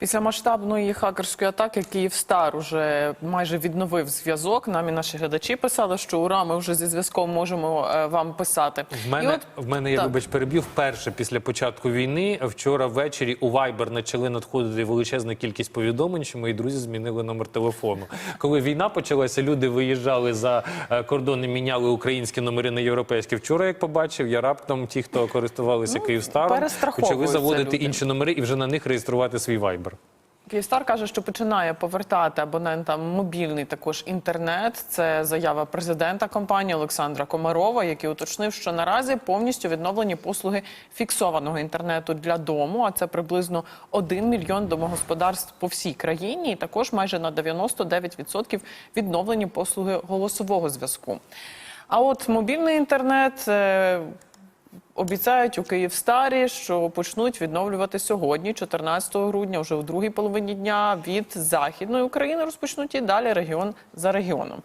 Після масштабної хакерської атаки Київстар уже майже відновив зв'язок. Нам і наші глядачі писали, що ура, ми вже зі зв'язком можемо е, вам писати. В мене, от, в мене я вибач переб'ю вперше після початку війни. Вчора ввечері у Viber почали надходити величезна кількість повідомлень, що мої друзі змінили номер телефону. Коли війна почалася, люди виїжджали за е, кордон і міняли українські номери на європейські. Вчора, як побачив, я раптом ті, хто користувалися Київстаром, Ну, перестраховуються почали заводити люди. інші номери і вже на них реєструвати свій Viber. Київстар каже, що починає повертати абонентам мобільний також інтернет. Це заява президента компанії Олександра Комарова, який уточнив, що наразі повністю відновлені послуги фіксованого інтернету для дому. А це приблизно 1 мільйон домогосподарств по всій країні. І також майже на 99% відновлені послуги голосового зв'язку. А от мобільний інтернет. Обіцяють у Київстарі, що почнуть відновлювати сьогодні, 14 грудня, вже у другій половині дня від західної України розпочнуть і далі регіон за регіоном.